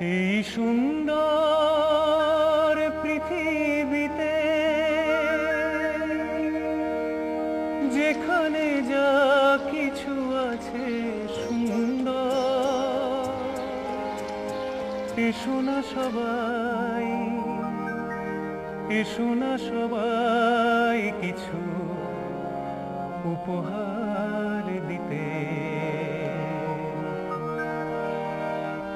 এই সুন্দর পৃথিবীতে যেখানে যা কিছু আছে সুন্দর। এসো না সবাই, এসো না সবাই কিছু উপহার দিতে।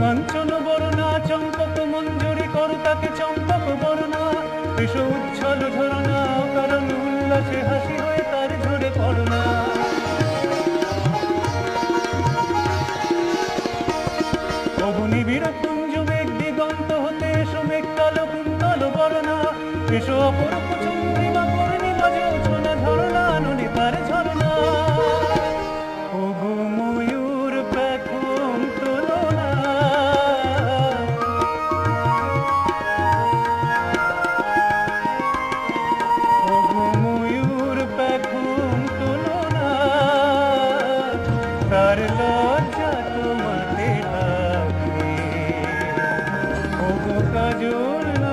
কাঞ্চন বরণা, চম্পক মঞ্জুরি করু তাকে চম্পক বরণা। বিষ উচ্ছল ঝরনা কারণ উল্লাসে হাসি হয়ে তার ঝরে পড়না। অগ্নি বিরকুঞ্জ মেঘ দিগন্ত হতে এসো মেঘ কালো কুন্তল বরণা। এসো অপরূপ তার লজ্জা তোমাতে থাকে ওগো কাজল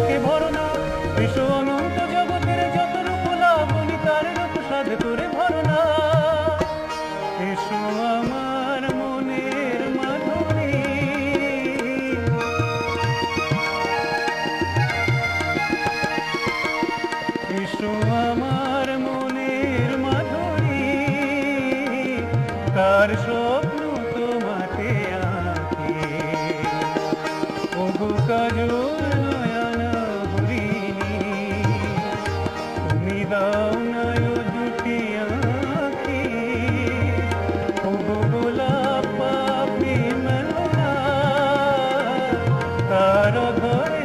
তাকে ভরনা। বিশ্ব অনন্ত জগতের যত রূপ লাবণী তার রূপ সাধ করে ভরনা। আমার মনের মাধুরী। এসো আমার মনের মাধুরী। তার সব ধরে